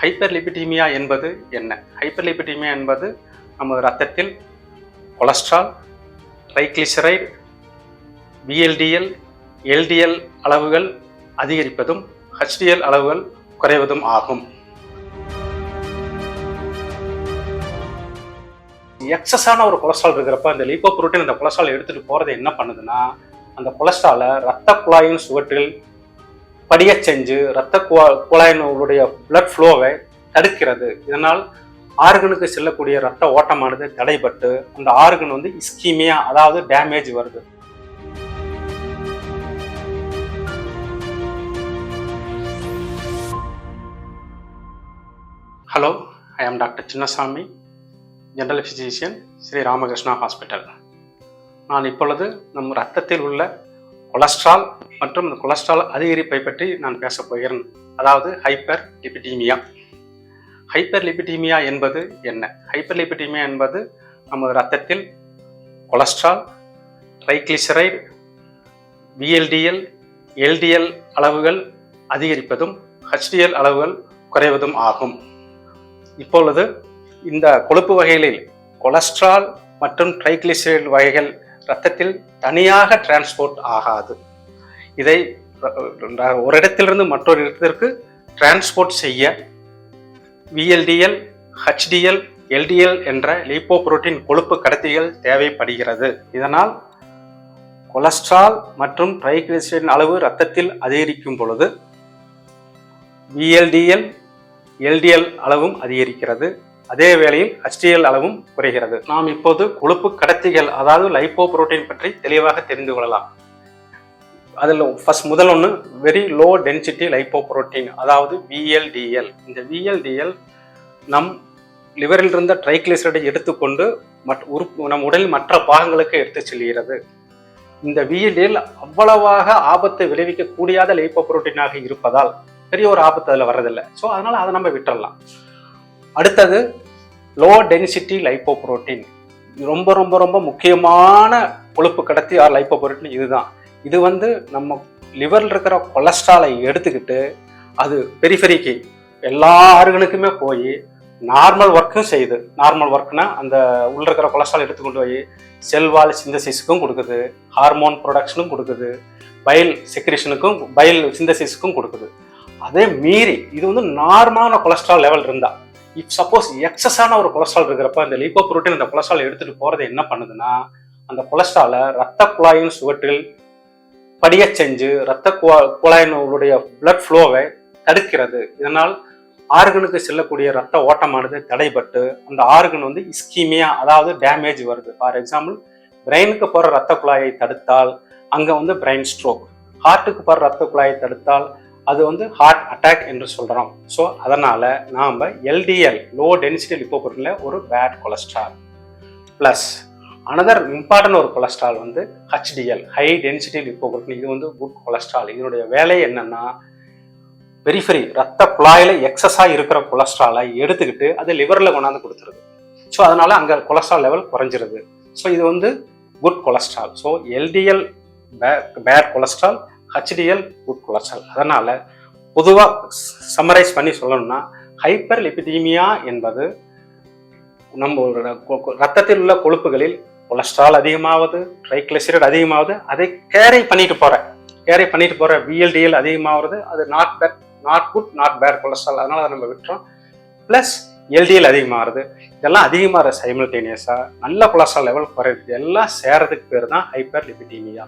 Hyper லிபிடீமியா என்பது என்ன? Hyper லிபிடீமியா என்பது நமது ரத்தத்தில் கொலஸ்ட்ரால் ட்ரைக்ளிசரைடு பிஎல்டிஎல் எல்டிஎல் அளவுகள் அதிகரிப்பதும் ஹெச்டிஎல் அளவுகள் குறைவதும் ஆகும். எக்ஸஸான ஒரு கொலஸ்ட்ரால் இருக்கிறப்ப அந்த லிப்போப்ரோட்டீன் அந்த கொலஸ்ட்ரால் எடுத்துகிட்டு போறது என்ன பண்ணுதுன்னா அந்த கொலஸ்ட்ராலை ரத்த குழாயின் சுவற்றில் படியச் செஞ்சு ரத்த குழாயினுடைய பிளட் ஃப்ளோவை தடுக்கிறது. இதனால் ஆர்கனுக்கு செல்லக்கூடிய ரத்த ஓட்டமானது தடைபட்டு அந்த ஆர்கன் வந்து இஸ்கீமியா அதாவது டேமேஜ் வருது. Hello I am doctor Chinnasamy general physician Sri Ramakrishna hospital நான் இப்பொழுது நம் ரத்தத்தில் உள்ள கொலஸ்ட்ரால் மற்றும் இந்த கொலஸ்ட்ரால் அதிகரிப்பை பற்றி நான் பேசப் போகிறேன். அதாவது ஹைப்பர் லிபிடீமியா ஹைப்பர் லிபிடீமியா என்பது என்ன? ஹைப்பர் லிபிடீமியா என்பது நமது ரத்தத்தில் கொலஸ்ட்ரால் ட்ரைக்ளிசரைடு பிஎல்டிஎல் எல்டிஎல் அளவுகள் அதிகரிப்பதும் ஹெச்டிஎல் அளவுகள் குறைவதும் ஆகும். இப்பொழுது இந்த கொழுப்பு வகைகளில் கொலஸ்ட்ரால் மற்றும் ட்ரைக்ளிசரைடு வகைகள் ரத்தத்தில் தனியாக டிரான்ஸ்போர்ட் ஆகாது. இதை ஒரு இடத்திலிருந்து மற்றொரு இடத்திற்கு டிரான்ஸ்போர்ட் செய்ய விஎல்டிஎல் ஹெச்டிஎல் எல்டிஎல் என்ற லிப்போபுரோட்டீன் கொழுப்பு கடத்திகள் தேவைப்படுகிறது. இதனால் கொலஸ்ட்ரால் மற்றும் ட்ரைகிளிசரின் அளவு ரத்தத்தில் அதிகரிக்கும் பொழுது விஎல்டிஎல் எல்டிஎல் அளவும் அதிகரிக்கிறது. அதே வேளையில் ஹச்டிஎல் அளவும் குறைகிறது. நாம் இப்போது கொழுப்பு கடத்திகள் அதாவது லைப்போ புரோட்டீன் பற்றி தெளிவாக தெரிந்து கொள்ளலாம். அதில் ஃபர்ஸ்ட் முதல் ஒன்று very low density lipoprotein அதாவது விஎல்டிஎல் இந்த விஎல்டிஎல் நம் லிவரில் இருந்த ட்ரைக்ளிசரைடை எடுத்துக்கொண்டு மற்ற உறுப்பு நம் உடலில் மற்ற பாகங்களுக்கு எடுத்து செல்கிறது. இந்த விஎல்டிஎல் அவ்வளவாக ஆபத்தை விளைவிக்க கூடியாத லைப்போபுரோட்டீனாக இருப்பதால் பெரிய ஒரு ஆபத்து அதில் வர்றதில்லை. ஸோ அதனால் அதை நம்ம விட்டுறலாம். அடுத்தது லோ டென்சிட்டி லைப்போபுரோட்டீன் ரொம்ப ரொம்ப ரொம்ப முக்கியமான கொழுப்பு கடத்தி ஆர் லைப்போப்ரோட்டீன் இதுதான். இது வந்து நம்ம லிவரில் இருக்கிற கொலஸ்ட்ராலை எடுத்துக்கிட்டு அது பெரிஃபெரிக்கு எல்லா ஆர்கனுக்குமே போய் நார்மல் ஒர்க்கும் செய்யுது. நார்மல் ஒர்க்னா அந்த உள்ள இருக்கிற கொலஸ்ட்ரால் எடுத்து கொண்டு போய் செல்வால் சிந்தசிஸுக்கும் கொடுக்குது. ஹார்மோன் ப்ரொடக்ஷனும் கொடுக்குது. பைல் செக்ரேஷனுக்கும் பைல் சிந்தசிஸுக்கும் கொடுக்குது. அதே மீறி இது வந்து நார்மலான கொலஸ்ட்ரால் லெவல் இருந்தால் இப் சப்போஸ் எக்ஸஸான ஒரு கொலஸ்ட்ரால் இருக்கிறப்ப இந்த அந்த லிப்போப்ரோட்டீன் அந்த கொலஸ்ட்ரால் எடுத்துட்டு போறது என்ன பண்ணுதுன்னா அந்த கொலஸ்ட்ராலை ரத்த குழாயின் சுவற்றில் படிய செஞ்சு ரத்த குழா- குழாயினுடைய பிளட் ஃப்ளோவை தடுக்கிறது. இதனால் ஆர்கனுக்கு செல்லக்கூடிய ரத்த ஓட்டமானது தடைபட்டு அந்த ஆர்கன் வந்து இஸ்கீமியா அதாவது டேமேஜ் வருது. ஃபார் எக்ஸாம்பிள் பிரெயினுக்கு போகிற ரத்த குழாயை தடுத்தால் அங்கே வந்து பிரெயின் ஸ்ட்ரோக் ஹார்ட்டுக்கு போகிற ரத்த குழாயை தடுத்தால் அது வந்து ஹார்ட் அட்டாக் என்று சொல்கிறோம் ஸோ அதனால் நாம் எல்டிஎல் லோ டென்சிட்டி லிப்போபுரோட்டீன்ல ஒரு bad cholesterol plus another important ஒரு கொலஸ்ட்ரால் வந்து ஹெச்டிஎல் ஹை டென்சிட்டி லிப்போபுரோட்டீன் இது வந்து குட் கொலஸ்ட்ரால் இதனுடைய வேலை என்னென்னா பெரிஃபரி ரத்த குழாயில் எக்ஸஸாக இருக்கிற கொலஸ்ட்ராலை எடுத்துக்கிட்டு அது லிவரில் கொண்டாந்து கொடுத்துருது. ஸோ அதனால் அங்கே கொலஸ்ட்ரால் லெவல் குறைஞ்சிருது. ஸோ இது வந்து good cholesterol so LDL bad cholesterol HDL good cholesterol அதனால் பொதுவாக சம்மரைஸ் பண்ணி சொல்லணும்னா ஹைப்பர் லிபிடீமியா என்பது நம்ம கொ- ரத்தத்தில் உள்ள கொழுப்புகளில் கொலஸ்ட்ரால் அதிகமாவது ட்ரைக்ளிசரைடு அதிகமாவது அதை கேரி பண்ணிட்டு போகிற கேரி பண்ணிட்டு போகிற விஎல்டிஎல் அதிகமாகிறது அது not bad not good not bad cholesterol அதனால் அதை நம்ம விட்டுறோம். ப்ளஸ் எல்டிஎல் அதிகமாகிறது இதெல்லாம் அதிகமாகிற சைமல்டேனியஸாக நல்ல கொலஸ்ட்ரால் லெவல் குறையுது எல்லாம் சேரதுக்கு பேர் தான் ஹைப்பர் லிபிடீமியா